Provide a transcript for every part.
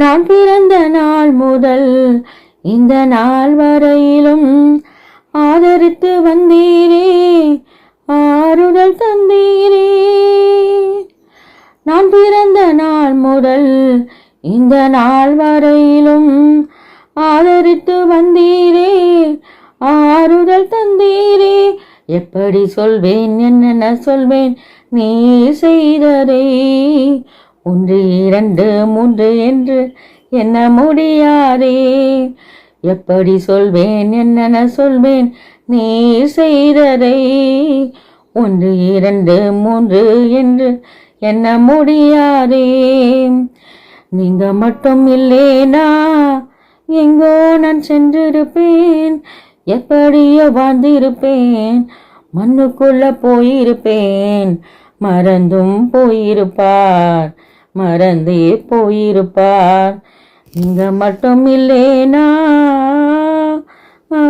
நான் பிறந்த நாள் முதல் இந்த நாள் வரையிலும் ஆதரித்து வந்தீரே ஆறுதல் தந்தீரே. நான் பிறந்த நாள் முதல் இந்த நாள் வரையிலும் ஆதரித்து வந்தீரே ஆறுதல் தந்தீரே. எப்படி சொல்வேன் என்னென்ன சொல்வேன் நீ செய்ததே ஒன்று இரண்டு மூன்று என்று என்ன முடியாதே? எப்படி சொல்வேன் என்னென்ன சொல்வேன் நீ செய்ததை? ஒன்று இரண்டு மூன்று என்று என்ன முடியாதே? நீங்க மட்டும் இல்லேனா? எங்கோ நான் சென்றிருப்பேன். எப்படியோ வாழ்ந்திருப்பேன். மண்ணுக்குள்ள போயிருப்பேன். மறந்தும் போயிருப்பார். மறந்தே போயிருப்பார் நீங்க மட்டும் இல்லேனா ஆ.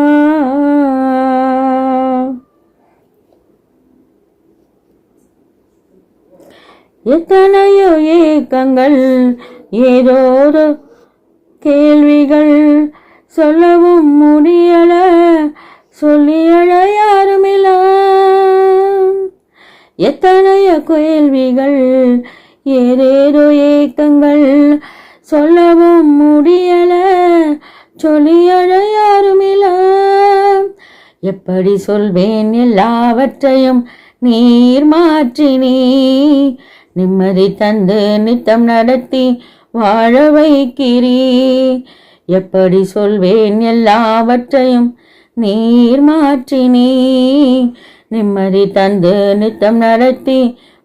எத்தனையோ ஏக்கங்கள் ஏதோதோ கேள்விகள் சொல்லவும் முடியல சொல்லி யாருமில்ல எத்தனையோ கேள்விகள் ஏதேதோ ஏக்கங்கள் சொல்லவும் முடியல சொல்லி அழ யாருமில்ல. எப்படி சொல்வேன் எல்லாவற்றையும் நீர் மாற்றினீ நிம்மதி தந்து நித்தம் நடத்தி வாழ வைக்கிறீ. எப்படி சொல்வேன் எல்லாவற்றையும் நீர் மாற்றினீ நிம்மதி தந்து நித்தம் நடத்தி